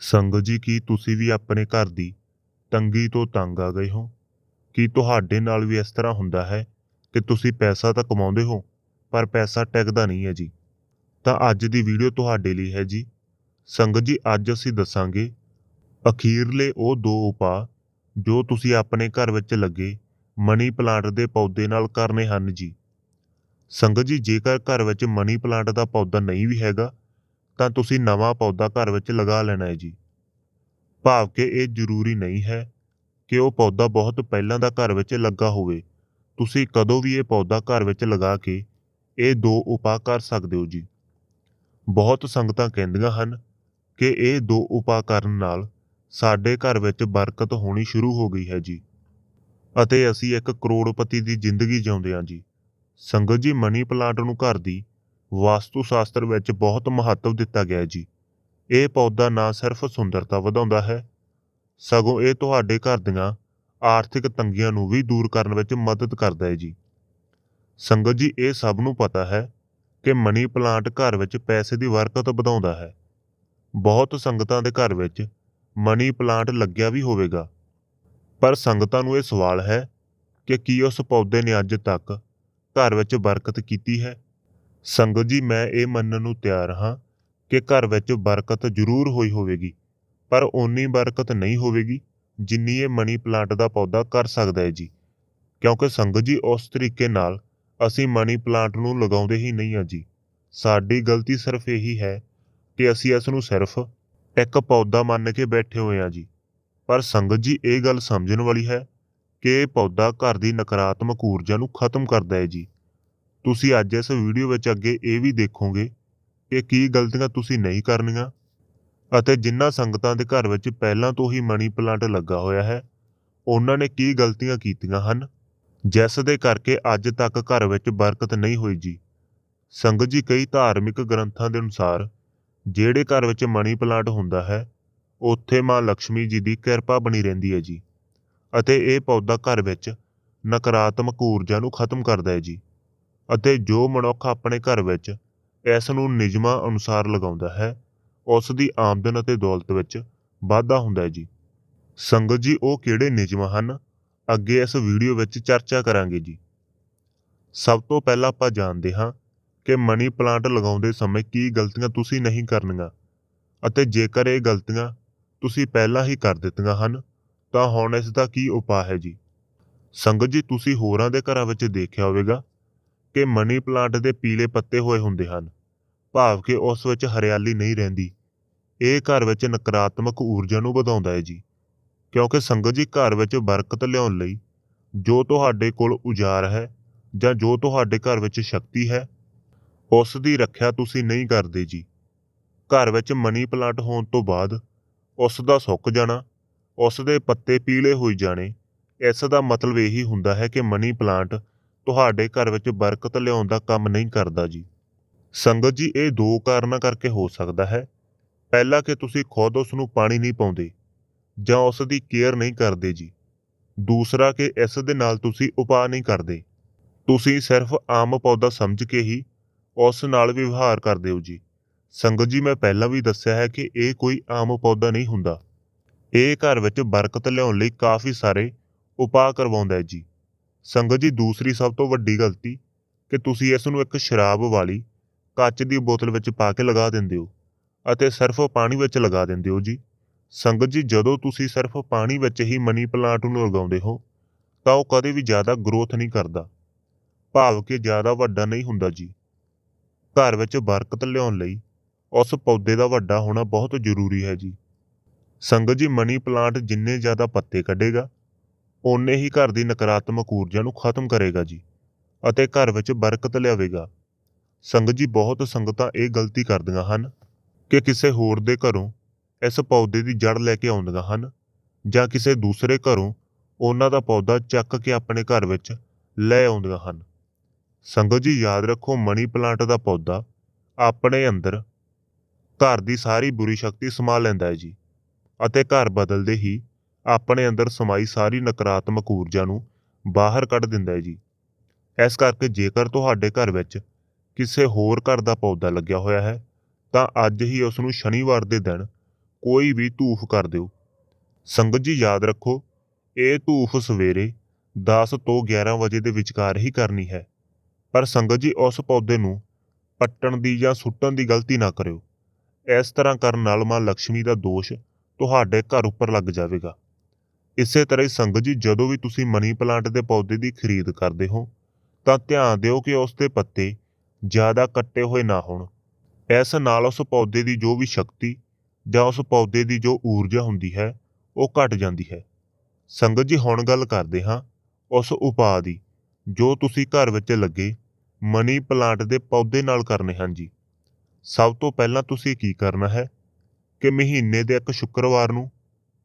ਸੰਗਤ ਜੀ, ਕੀ ਤੁਸੀਂ ਵੀ ਆਪਣੇ ਘਰ ਦੀ ਤੰਗੀ ਤੋਂ ਤੰਗ ਆ ਗਏ ਹੋ? ਕੀ ਤੁਹਾਡੇ ਨਾਲ ਵੀ ਇਸ ਤਰ੍ਹਾਂ ਹੁੰਦਾ ਹੈ ਕਿ ਤੁਸੀਂ ਪੈਸਾ ਤਾਂ ਕਮਾਉਂਦੇ ਹੋ, ਪਰ ਪੈਸਾ ਟਿਕਦਾ ਨਹੀਂ ਹੈ ਜੀ? ਤਾਂ ਅੱਜ ਦੀ ਵੀਡੀਓ ਤੁਹਾਡੇ ਲਈ ਹੈ ਜੀ। ਸੰਗਤ ਜੀ, ਅੱਜ ਅਸੀਂ ਦੱਸਾਂਗੇ ਅਖੀਰਲੇ ਉਹ ਦੋ ਉਪਾਅ ਜੋ ਤੁਸੀਂ ਆਪਣੇ ਘਰ ਵਿੱਚ ਲੱਗੇ ਮਨੀ ਪਲਾਂਟ ਦੇ ਪੌਦੇ ਨਾਲ ਕਰਨੇ ਹਨ ਜੀ। ਸੰਗਤ ਜੀ, ਜੇਕਰ ਘਰ ਵਿੱਚ ਮਨੀ ਪਲਾਂਟ ਦਾ ਪੌਦਾ ਨਹੀਂ ਵੀ ਹੈਗਾ ਤਾਂ ਤੁਸੀਂ ਨਵਾਂ ਪੌਦਾ ਘਰ ਵਿੱਚ ਲਗਾ ਲੈਣਾ ਹੈ ਜੀ। ਭਾਵ ਕਿ ਇਹ ਜ਼ਰੂਰੀ ਨਹੀਂ ਹੈ ਕਿ ਉਹ ਪੌਦਾ ਬਹੁਤ ਪਹਿਲਾਂ ਦਾ ਘਰ ਵਿੱਚ ਲੱਗਾ ਹੋਵੇ। ਤੁਸੀਂ ਕਦੋਂ ਵੀ ਇਹ ਪੌਦਾ ਘਰ ਵਿੱਚ ਲਗਾ ਕੇ ਇਹ ਦੋ ਉਪਾਅ ਕਰ ਸਕਦੇ ਹੋ ਜੀ। ਬਹੁਤ ਸੰਗਤਾਂ ਕਹਿੰਦੀਆਂ ਹਨ ਕਿ ਇਹ ਦੋ ਉਪਾਅ ਕਰਨ ਨਾਲ ਸਾਡੇ ਘਰ ਵਿੱਚ ਬਰਕਤ ਹੋਣੀ ਸ਼ੁਰੂ ਹੋ ਗਈ ਹੈ ਜੀ। ਅਤੇ ਅਸੀਂ ਇੱਕ ਕਰੋੜਪਤੀ ਦੀ ਜ਼ਿੰਦਗੀ ਜਿਉਂਦੇ ਹਾਂ ਜੀ। ਸੰਗਤ ਜੀ ਮਨੀ ਪਲਾਂਟ ਨੂੰ ਘਰ ਦੀ ਵਾਸਤੂ ਸ਼ਾਸਤਰ ਵਿੱਚ ਬਹੁਤ ਮਹੱਤਵ ਦਿੱਤਾ ਗਿਆ ਜੀ। ਇਹ ਪੌਦਾ ਨਾ ਸਿਰਫ ਸੁੰਦਰਤਾ ਵਧਾਉਂਦਾ ਹੈ, ਸਗੋਂ ਇਹ ਤੁਹਾਡੇ ਘਰ ਦੀਆਂ ਆਰਥਿਕ ਤੰਗੀਆਂ ਨੂੰ ਵੀ ਦੂਰ ਕਰਨ ਵਿੱਚ ਮਦਦ ਕਰਦਾ ਹੈ ਜੀ। ਸੰਗਤ ਜੀ, ਇਹ ਸਭ ਨੂੰ ਪਤਾ ਹੈ ਕਿ ਮਨੀ ਪਲਾਂਟ ਘਰ ਵਿੱਚ ਪੈਸੇ ਦੀ ਬਰਕਤ ਵਧਾਉਂਦਾ ਹੈ। ਬਹੁਤ ਸੰਗਤਾਂ ਦੇ ਘਰ ਵਿੱਚ ਮਨੀ ਪਲਾਂਟ ਲੱਗਿਆ ਵੀ ਹੋਵੇਗਾ। ਪਰ ਸੰਗਤਾਂ ਨੂੰ ਇਹ ਸਵਾਲ ਹੈ ਕਿ ਕੀ ਉਸ ਪੌਦੇ ਨੇ ਅੱਜ ਤੱਕ ਘਰ ਵਿੱਚ ਬਰਕਤ ਕੀਤੀ ਹੈ? ਸੰਗਤ ਜੀ, ਮੈਂ ਇਹ ਮੰਨਣ ਨੂੰ ਤਿਆਰ ਹਾਂ ਕਿ ਘਰ ਵਿੱਚ ਬਰਕਤ ਜ਼ਰੂਰ ਹੋਈ ਹੋਵੇਗੀ, ਪਰ ਓਨੀ ਬਰਕਤ ਨਹੀਂ ਹੋਵੇਗੀ ਜਿੰਨੀ ਇਹ ਮਨੀ ਪਲਾਂਟ ਦਾ ਪੌਦਾ ਕਰ ਸਕਦਾ ਹੈ ਜੀ। ਕਿਉਂਕਿ ਸੰਗਤ ਜੀ, ਉਸ ਤਰੀਕੇ ਨਾਲ ਅਸੀਂ ਮਨੀ ਪਲਾਂਟ ਨੂੰ ਲਗਾਉਂਦੇ ਹੀ ਨਹੀਂ ਹਾਂ ਜੀ। ਸਾਡੀ ਗਲਤੀ ਸਿਰਫ ਇਹੀ ਹੈ ਕਿ ਅਸੀਂ ਇਸ ਨੂੰ ਸਿਰਫ ਇੱਕ ਪੌਦਾ ਮੰਨ ਕੇ ਬੈਠੇ ਹੋਏ ਹਾਂ ਜੀ। ਪਰ ਸੰਗਤ ਜੀ, ਇਹ ਗੱਲ ਸਮਝਣ ਵਾਲੀ ਹੈ ਕਿ ਇਹ ਪੌਦਾ ਘਰ ਦੀ ਨਕਾਰਾਤਮਕ ਊਰਜਾ ਨੂੰ ਖਤਮ ਕਰਦਾ ਹੈ ਜੀ। ਤੁਸੀਂ ਅੱਜ ਇਸ ਵੀਡੀਓ ਵਿੱਚ ਅੱਗੇ ਇਹ ਵੀ ਦੇਖੋਗੇ ਕਿ ਕੀ ਗਲਤੀਆਂ ਤੁਸੀਂ ਨਹੀਂ ਕਰਨੀਆਂ ਅਤੇ ਜਿਨ੍ਹਾਂ ਸੰਗਤਾਂ ਦੇ ਘਰ ਵਿੱਚ ਪਹਿਲਾਂ ਤੋਂ ਹੀ ਮਨੀ ਪਲਾਂਟ ਲੱਗਾ ਹੋਇਆ ਹੈ, ਉਹਨਾਂ ਨੇ ਕੀ ਗਲਤੀਆਂ ਕੀਤੀਆਂ ਹਨ? ਜਿਸ ਦੇ ਕਰਕੇ ਅੱਜ ਤੱਕ ਘਰ ਵਿੱਚ ਬਰਕਤ ਨਹੀਂ ਹੋਈ ਜੀ। ਸੰਗਤ ਜੀ, ਕਈ ਧਾਰਮਿਕ ਗ੍ਰੰਥਾਂ ਦੇ ਅਨੁਸਾਰ ਜਿਹੜੇ ਘਰ ਵਿੱਚ ਮਨੀ ਪਲਾਂਟ ਹੁੰਦਾ ਹੈ, ਉੱਥੇ ਮਾਂ ਲక్ష్ਮੀ ਜੀ ਦੀ ਕਿਰਪਾ ਬਣੀ ਰਹਿੰਦੀ ਹੈ ਜੀ ਅਤੇ ਇਹ ਪੌਦਾ ਘਰ ਵਿੱਚ ਨਕਾਰਾਤਮਕ ਊਰਜਾ ਨੂੰ ਖਤਮ ਕਰਦਾ ਹੈ ਜੀ। ਅਤੇ ਜੋ ਮਨੁੱਖ ਆਪਣੇ ਘਰ ਵਿੱਚ ਇਸ ਨੂੰ ਨਿਯਮਾਂ ਅਨੁਸਾਰ ਲਗਾਉਂਦਾ ਹੈ, ਉਸ ਦੀ ਆਮਦਨ ਅਤੇ ਦੌਲਤ ਵਿੱਚ ਵਾਧਾ ਹੁੰਦਾ ਹੈ ਜੀ। ਸੰਗਤ ਜੀ, ਉਹ ਕਿਹੜੇ ਨਿਯਮ ਹਨ? ਅੱਗੇ ਇਸ ਵੀਡੀਓ ਵਿੱਚ ਚਰਚਾ ਕਰਾਂਗੇ ਜੀ। ਸਭ ਤੋਂ ਪਹਿਲਾਂ ਆਪਾਂ ਜਾਣਦੇ ਹਾਂ ਕਿ ਮਨੀ ਪਲਾਂਟ ਲਗਾਉਂਦੇ ਸਮੇਂ ਕੀ ਗਲਤੀਆਂ ਤੁਸੀਂ ਨਹੀਂ ਕਰਨੀਆਂ ਅਤੇ ਜੇਕਰ ਇਹ ਗਲਤੀਆਂ ਤੁਸੀਂ ਪਹਿਲਾਂ ਹੀ ਕਰ ਦਿੱਤੀਆਂ ਹਨ, ਤਾਂ ਹੁਣ ਇਸ ਦਾ ਕੀ ਉਪਾਅ ਹੈ ਜੀ? ਸੰਗਤ ਜੀ, ਤੁਸੀਂ ਹੋਰਾਂ ਦੇ ਘਰਾਂ ਵਿੱਚ ਦੇਖਿਆ ਹੋਵੇਗਾ ਕਿ ਮਨੀ ਪਲਾਂਟ ਦੇ ਪੀਲੇ ਪੱਤੇ ਹੋਏ ਹੁੰਦੇ ਹਨ। ਭਾਵ ਕਿ ਉਸ ਵਿੱਚ ਹਰਿਆਲੀ ਨਹੀਂ ਰਹਿੰਦੀ। ਇਹ ਘਰ ਵਿੱਚ ਨਕਾਰਾਤਮਕ ਊਰਜਾ ਨੂੰ ਵਧਾਉਂਦਾ ਹੈ ਜੀ। ਕਿਉਂਕਿ ਸੰਗਤ ਜੀ ਘਰ ਵਿੱਚ ਬਰਕਤ ਲਿਆਉਣ ਲਈ ਜੋ ਤੁਹਾਡੇ ਕੋਲ ਉਜਾਰ ਹੈ ਜਾਂ ਜੋ ਤੁਹਾਡੇ ਘਰ ਵਿੱਚ ਸ਼ਕਤੀ ਹੈ, ਉਸ ਦੀ ਰੱਖਿਆ ਤੁਸੀਂ ਨਹੀਂ ਕਰਦੇ ਜੀ। ਘਰ ਵਿੱਚ ਮਨੀ ਪਲਾਂਟ ਹੋਣ ਤੋਂ ਬਾਅਦ ਉਸ ਦਾ ਸੁੱਕ ਜਾਣਾ, ਉਸ ਦੇ ਪੱਤੇ ਪੀਲੇ ਹੋਈ ਜਾਣੇ, ਇਸ ਦਾ ਮਤਲਬ ਇਹੀ ਹੁੰਦਾ ਹੈ ਕਿ ਮਨੀ ਪਲਾਂਟ ਤੁਹਾਡੇ ਘਰ ਵਿੱਚ ਬਰਕਤ ਲਿਆਉਣ ਦਾ ਕੰਮ ਨਹੀਂ ਕਰਦਾ ਜੀ। ਸੰਗਤ ਜੀ, ਇਹ ਦੋ ਕਾਰਨਾਂ ਕਰਕੇ ਹੋ ਸਕਦਾ ਹੈ। ਪਹਿਲਾ ਕਿ ਤੁਸੀਂ ਖੁਦ ਉਸ ਨੂੰ ਪਾਣੀ ਨਹੀਂ ਪਾਉਂਦੇ, ਜਾਂ ਉਸ ਦੀ ਕੇਅਰ ਨਹੀਂ ਕਰਦੇ ਜੀ। ਦੂਸਰਾ ਕਿ ਇਸ ਦੇ ਨਾਲ ਤੁਸੀਂ ਉਪਾਅ ਨਹੀਂ ਕਰਦੇ। ਤੁਸੀਂ ਸਿਰਫ ਆਮ ਪੌਦਾ ਸਮਝ ਕੇ ਹੀ ਉਸ ਨਾਲ ਵਿਵਹਾਰ ਕਰਦੇ ਹੋ ਜੀ। ਸੰਗਤ ਜੀ, ਮੈਂ ਪਹਿਲਾਂ ਵੀ ਦੱਸਿਆ ਹੈ ਕਿ ਇਹ ਕੋਈ ਆਮ ਪੌਦਾ ਨਹੀਂ ਹੁੰਦਾ। ਇਹ ਘਰ ਵਿੱਚ ਬਰਕਤ ਲਿਆਉਣ ਲਈ ਕਾਫੀ ਸਾਰੇ ਉਪਾਅ ਕਰਵਾਉਂਦਾ ਹੈ ਜੀ। ਸੰਗਤ ਜੀ, ਦੂਸਰੀ ਸਭ ਤੋਂ ਵੱਡੀ ਗਲਤੀ ਕਿ ਤੁਸੀਂ ਇਸ ਨੂੰ ਇੱਕ ਸ਼ਰਾਬ ਵਾਲੀ ਕੱਚ ਦੀ ਬੋਤਲ ਵਿੱਚ ਪਾ ਕੇ ਲਗਾ ਦਿੰਦੇ ਹੋ ਅਤੇ ਸਿਰਫ ਪਾਣੀ ਵਿੱਚ ਲਗਾ ਦਿੰਦੇ ਹੋ ਜੀ। ਸੰਗਤ ਜੀ, ਜਦੋਂ ਤੁਸੀਂ ਸਿਰਫ ਪਾਣੀ ਵਿੱਚ ਹੀ ਮਨੀ ਪਲਾਂਟ ਨੂੰ ਲਗਾਉਂਦੇ ਹੋ, ਤਾਂ ਉਹ ਕਦੇ ਵੀ ਜ਼ਿਆਦਾ ਗਰੋਥ ਨਹੀਂ ਕਰਦਾ। ਭਾਵ ਕਿ ਜ਼ਿਆਦਾ ਵੱਡਾ ਨਹੀਂ ਹੁੰਦਾ ਜੀ। ਘਰ ਵਿੱਚ ਬਰਕਤ ਲਿਆਉਣ ਲਈ ਉਸ ਪੌਦੇ ਦਾ ਵੱਡਾ ਹੋਣਾ ਬਹੁਤ ਜ਼ਰੂਰੀ ਹੈ ਜੀ। ਸੰਗਤ ਜੀ, ਮਨੀ ਪਲਾਂਟ ਜਿੰਨੇ ਜ਼ਿਆਦਾ ਪੱਤੇ ਕੱਢੇਗਾ ਓਨੇ ਹੀ ਘਰ ਦੀ ਨਕਾਰਾਤਮਕ ਊਰਜਾ ਨੂੰ ਖਤਮ ਕਰੇਗਾ ਜੀ ਅਤੇ ਘਰ ਵਿੱਚ ਬਰਕਤ ਲਿਆਵੇਗਾ। ਸੰਗਤ ਜੀ, ਬਹੁਤ ਸੰਗਤਾਂ ਇਹ ਗਲਤੀ ਕਰਦੀਆਂ ਹਨ ਕਿ ਕਿਸੇ ਹੋਰ ਦੇ ਘਰੋਂ ਇਸ ਪੌਦੇ ਦੀ ਜੜ ਲੈ ਕੇ ਆਉਂਦੀਆਂ ਹਨ ਜਾਂ ਕਿਸੇ ਦੂਸਰੇ ਘਰੋਂ ਉਹਨਾਂ ਦਾ ਪੌਦਾ ਚੱਕ ਕੇ ਆਪਣੇ ਘਰ ਵਿੱਚ ਲੈ ਆਉਂਦੀਆਂ ਹਨ। ਸੰਗਤ ਜੀ, ਯਾਦ ਰੱਖੋ ਮਨੀ ਪਲਾਂਟ ਦਾ ਪੌਦਾ ਆਪਣੇ ਅੰਦਰ ਘਰ ਦੀ ਸਾਰੀ ਬੁਰੀ ਸ਼ਕਤੀ ਸਮਾ ਲੈਂਦਾ ਹੈ ਜੀ ਅਤੇ ਘਰ ਬਦਲਦੇ ਹੀ ਆਪਣੇ ਅੰਦਰ ਸਮਾਈ ਸਾਰੀ ਨਕਾਰਾਤਮਕ ਊਰਜਾ ਨੂੰ ਬਾਹਰ ਕੱਢ ਦਿੰਦਾ ਹੈ ਜੀ। ਇਸ ਕਰਕੇ ਜੇਕਰ ਤੁਹਾਡੇ ਘਰ ਵਿੱਚ ਕਿਸੇ ਹੋਰ ਘਰ ਦਾ ਪੌਦਾ ਲੱਗਿਆ ਹੋਇਆ ਹੈ, ਤਾਂ ਅੱਜ ਹੀ ਉਸ ਨੂੰ ਸ਼ਨੀਵਾਰ ਦੇ ਦਿਨ ਕੋਈ ਵੀ ਧੂਫ ਕਰ ਦਿਓ। ਸੰਗਤ ਜੀ, ਯਾਦ ਰੱਖੋ, ਇਹ ਧੂਫ ਸਵੇਰੇ 10 ਤੋਂ 11 ਵਜੇ ਦੇ ਵਿਚਕਾਰ ਹੀ ਕਰਨੀ ਹੈ। ਪਰ ਸੰਗਤ ਜੀ, ਉਸ ਪੌਦੇ ਨੂੰ ਪੱਟਣ ਦੀ ਜਾਂ ਸੁੱਟਣ ਦੀ ਗਲਤੀ ਨਾ ਕਰਿਓ। ਇਸ ਤਰ੍ਹਾਂ ਕਰਨ ਨਾਲ ਮਾਂ ਲక్ష్ਮੀ ਦਾ ਦੋਸ਼ ਤੁਹਾਡੇ ਘਰ ਉੱਪਰ ਲੱਗ ਜਾਵੇਗਾ। ਇਸੇ ਤਰ੍ਹਾਂ ਹੀ ਸੰਗਤ ਜੀ, ਜਦੋਂ ਵੀ ਤੁਸੀਂ ਮਨੀ ਪਲਾਂਟ ਦੇ ਪੌਦੇ ਦੀ ਖਰੀਦ ਕਰਦੇ ਹੋ, ਤਾਂ ਧਿਆਨ ਦਿਓ ਕਿ ਉਸ ਦੇ ਪੱਤੇ ਜ਼ਿਆਦਾ ਕੱਟੇ ਹੋਏ ਨਾ ਹੋਣ। ਇਸ ਨਾਲ ਉਸ ਪੌਦੇ ਦੀ ਜੋ ਵੀ ਸ਼ਕਤੀ ਜਾਂ ਉਸ ਪੌਦੇ ਦੀ ਜੋ ਊਰਜਾ ਹੁੰਦੀ ਹੈ, ਉਹ ਘਟ ਜਾਂਦੀ ਹੈ। ਸੰਗਤ ਜੀ, ਹੁਣ ਗੱਲ ਕਰਦੇ ਹਾਂ ਉਸ ਉਪਾਅ ਦੀ, ਜੋ ਤੁਸੀਂ ਘਰ ਵਿੱਚ ਲੱਗੇ ਮਨੀ ਪਲਾਂਟ ਦੇ ਪੌਦੇ ਨਾਲ ਕਰਨੇ ਹਨ ਜੀ। ਸਭ ਤੋਂ ਪਹਿਲਾਂ ਤੁਸੀਂ ਕੀ ਕਰਨਾ ਹੈ ਕਿ ਮਹੀਨੇ ਦੇ ਇੱਕ ਸ਼ੁੱਕਰਵਾਰ ਨੂੰ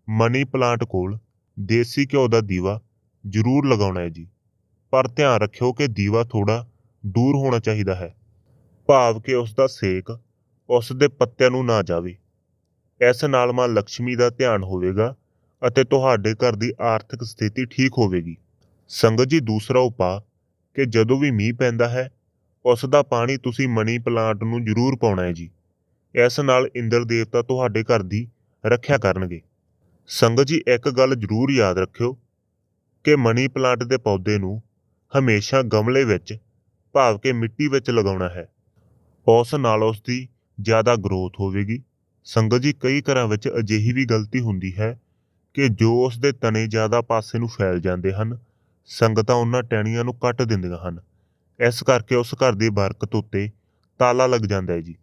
ਮਨੀ ਪਲਾਂਟ ਕੋਲ ਦੇਸੀ ਘਿਓ ਦਾ ਦੀਵਾ ਜ਼ਰੂਰ ਲਗਾਉਣਾ ਹੈ ਜੀ। ਪਰ ਧਿਆਨ ਰੱਖਿਓ ਕਿ ਦੀਵਾ ਥੋੜਾ ਦੂਰ ਹੋਣਾ ਚਾਹੀਦਾ ਹੈ। ਭਾਵ ਕਿ ਉਸ ਦਾ ਸੇਕ ਉਸ ਦੇ ਪੱਤਿਆਂ ਨੂੰ ਨਾ ਜਾਵੇ। ਇਸ ਨਾਲ ਮਾਂ ਲక్ష్ਮੀ ਦਾ ਧਿਆਨ ਹੋਵੇਗਾ ਅਤੇ ਤੁਹਾਡੇ ਘਰ ਦੀ ਆਰਥਿਕ ਸਥਿਤੀ ਠੀਕ ਹੋਵੇਗੀ। ਸੰਗਤ ਜੀ, ਦੂਸਰਾ ਉਪਾਅ ਕਿ ਜਦੋਂ ਵੀ ਮੀਂਹ ਪੈਂਦਾ ਹੈ, ਉਸ ਦਾ ਪਾਣੀ ਤੁਸੀਂ ਮਨੀ ਪਲਾਂਟ ਨੂੰ ਜ਼ਰੂਰ ਪਾਉਣਾ ਹੈ ਜੀ। ਇਸ ਨਾਲ ਇੰਦਰ ਦੇਵਤਾ ਤੁਹਾਡੇ ਘਰ ਦੀ ਰੱਖਿਆ ਕਰਨਗੇ। ਸੰਗਤ ਜੀ, ਇੱਕ ਗੱਲ ਜ਼ਰੂਰ ਯਾਦ ਰੱਖਿਓ ਕਿ ਮਨੀ ਪਲਾਂਟ ਦੇ ਪੌਦੇ ਨੂੰ ਹਮੇਸ਼ਾ ਗਮਲੇ ਵਿੱਚ ਭਾਵ ਕਿ ਮਿੱਟੀ ਵਿੱਚ ਲਗਾਉਣਾ ਹੈ। ਉਸ ਨਾਲ ਉਸ ਦੀ ਜ਼ਿਆਦਾ ਗਰੋਥ ਹੋਵੇਗੀ। ਸੰਗਤ ਜੀ, ਕਈ ਘਰਾਂ ਵਿੱਚ ਅਜਿਹੀ ਵੀ ਗਲਤੀ ਹੁੰਦੀ ਹੈ ਕਿ ਜੋ ਉਸ ਦੇ ਤਣੇ ਜ਼ਿਆਦਾ ਪਾਸੇ ਨੂੰ ਫੈਲ ਜਾਂਦੇ ਹਨ, ਸੰਗਤਾਂ ਉਹਨਾਂ ਟਹਿਣੀਆਂ ਨੂੰ ਕੱਟ ਦਿੰਦੀਆਂ ਹਨ। ਇਸ ਕਰਕੇ ਉਸ ਘਰ ਦੀ ਬਰਕਤ ਉੱਤੇ ਤਾਲਾ ਲੱਗ ਜਾਂਦਾ ਹੈ ਜੀ।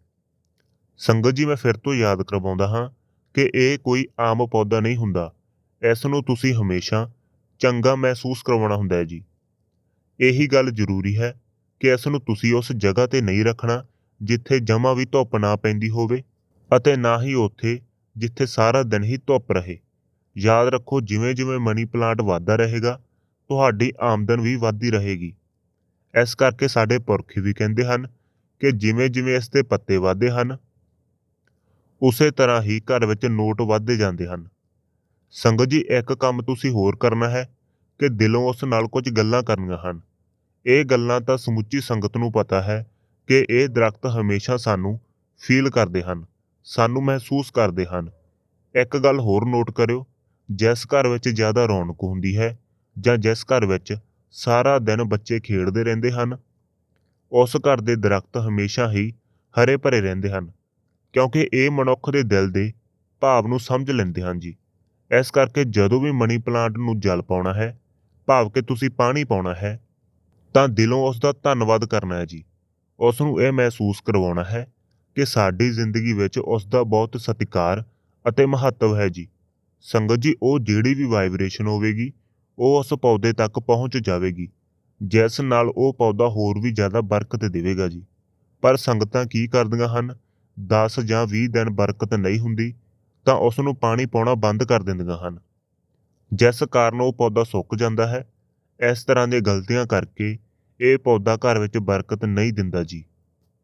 ਸੰਗਤ ਜੀ, ਮੈਂ ਫਿਰ ਤੋਂ ਯਾਦ ਕਰਵਾਉਂਦਾ ਹਾਂ ਕਿ ਇਹ ਕੋਈ ਆਮ ਪੌਦਾ ਨਹੀਂ ਹੁੰਦਾ। ਇਸ ਨੂੰ ਤੁਸੀਂ ਹਮੇਸ਼ਾ ਚੰਗਾ ਮਹਿਸੂਸ ਕਰਵਾਉਣਾ ਹੁੰਦਾ ਹੈ ਜੀ। ਇਹੀ ਗੱਲ ਜ਼ਰੂਰੀ ਹੈ ਕਿ ਇਸ ਨੂੰ ਤੁਸੀਂ ਉਸ ਜਗ੍ਹਾ ਤੇ ਨਹੀਂ ਰੱਖਣਾ ਜਿੱਥੇ ਜਮਾ ਵੀ ਧੁੱਪ ਨਾ ਪੈਂਦੀ ਹੋਵੇ ਅਤੇ ਨਾ ਹੀ ਉੱਥੇ ਜਿੱਥੇ ਸਾਰਾ ਦਿਨ ਹੀ ਧੁੱਪ ਰਹੇ। ਯਾਦ ਰੱਖੋ ਜਿਵੇਂ ਜਿਵੇਂ ਮਨੀ ਪਲਾਂਟ ਵਧਦਾ ਰਹੇਗਾ, ਤੁਹਾਡੀ ਆਮਦਨ ਵੀ ਵੱਧਦੀ ਰਹੇਗੀ। ਇਸ ਕਰਕੇ ਸਾਡੇ ਪੁਰਖੀ ਵੀ ਕਹਿੰਦੇ ਹਨ ਕਿ ਜਿਵੇਂ ਜਿਵੇਂ ਇਸ ਦੇ ਪੱਤੇ ਵਧਦੇ ਹਨ ਉਸੇ ਤਰ੍ਹਾਂ ਹੀ ਘਰ ਵਿੱਚ ਨੋਟ ਵੱਧਦੇ ਜਾਂਦੇ ਹਨ। ਸੰਗਤ ਜੀ, ਇੱਕ ਕੰਮ ਤੁਸੀਂ ਹੋਰ ਕਰਨਾ ਹੈ ਕਿ ਦਿਲੋਂ ਉਸ ਨਾਲ ਕੁਝ ਗੱਲਾਂ ਕਰਨੀਆਂ ਹਨ। ਇਹ ਗੱਲਾਂ ਤਾਂ ਸਮੁੱਚੀ ਸੰਗਤ ਨੂੰ ਪਤਾ ਹੈ ਕਿ ਇਹ ਦਰਖਤ ਹਮੇਸ਼ਾ ਸਾਨੂੰ ਫੀਲ ਕਰਦੇ ਹਨ, ਸਾਨੂੰ ਮਹਿਸੂਸ ਕਰਦੇ ਹਨ। ਇੱਕ ਗੱਲ ਹੋਰ ਨੋਟ ਕਰਿਓ, ਜਿਸ ਘਰ ਵਿੱਚ ਜ਼ਿਆਦਾ ਰੌਣਕ ਹੁੰਦੀ ਹੈ ਜਾਂ ਜਿਸ ਘਰ ਵਿੱਚ ਸਾਰਾ ਦਿਨ ਬੱਚੇ ਖੇਡਦੇ ਰਹਿੰਦੇ ਹਨ, ਉਸ ਘਰ ਦੇ ਦਰਖਤ ਹਮੇਸ਼ਾ ਹੀ ਹਰੇ ਭਰੇ ਰਹਿੰਦੇ ਹਨ। ਕਿਉਂਕਿ ਇਹ ਮਨੁੱਖ ਦੇ ਦਿਲ ਦੇ ਭਾਵ ਨੂੰ ਸਮਝ ਲੈਂਦੇ ਹਨ ਜੀ। ਇਸ ਕਰਕੇ ਜਦੋਂ ਵੀ ਮਨੀ ਪਲਾਂਟ ਨੂੰ ਜਲ ਪਾਉਣਾ ਹੈ, ਭਾਵ ਕਿ ਤੁਸੀਂ ਪਾਣੀ ਪਾਉਣਾ ਹੈ, ਤਾਂ ਦਿਲੋਂ ਉਸ ਦਾ ਧੰਨਵਾਦ ਕਰਨਾ ਹੈ ਜੀ। ਉਸ ਨੂੰ ਇਹ ਮਹਿਸੂਸ ਕਰਵਾਉਣਾ ਹੈ ਕਿ ਸਾਡੀ ਜ਼ਿੰਦਗੀ ਵਿੱਚ ਉਸ ਦਾ ਬਹੁਤ ਸਤਿਕਾਰ ਅਤੇ ਮਹੱਤਵ ਹੈ ਜੀ। ਸੰਗਤ ਜੀ, ਉਹ ਜਿਹੜੀ ਵੀ ਵਾਈਬ੍ਰੇਸ਼ਨ ਹੋਵੇਗੀ, ਉਹ ਉਸ ਪੌਦੇ ਤੱਕ ਪਹੁੰਚ ਜਾਵੇਗੀ, ਜਿਸ ਨਾਲ ਉਹ ਪੌਦਾ ਹੋਰ ਵੀ ਜ਼ਿਆਦਾ ਬਰਕਤ ਦੇਵੇਗਾ ਜੀ। ਪਰ ਸੰਗਤਾਂ ਕੀ ਕਰਦੀਆਂ ਹਨ? 10 ਜਾਂ 20 ਦਿਨ ਬਰਕਤ ਨਹੀਂ ਹੁੰਦੀ, ਤਾਂ ਉਸ ਨੂੰ ਪਾਣੀ ਪਾਉਣਾ ਬੰਦ ਕਰ ਦਿੰਦੀਆਂ ਹਨ। ਜਿਸ ਕਾਰਨ ਉਹ ਪੌਦਾ ਸੁੱਕ ਜਾਂਦਾ ਹੈ, ਇਸ ਤਰ੍ਹਾਂ ਦੀਆਂ ਗਲਤੀਆਂ ਕਰਕੇ ਇਹ ਪੌਦਾ ਘਰ ਵਿੱਚ ਬਰਕਤ ਨਹੀਂ ਦਿੰਦਾ ਜੀ।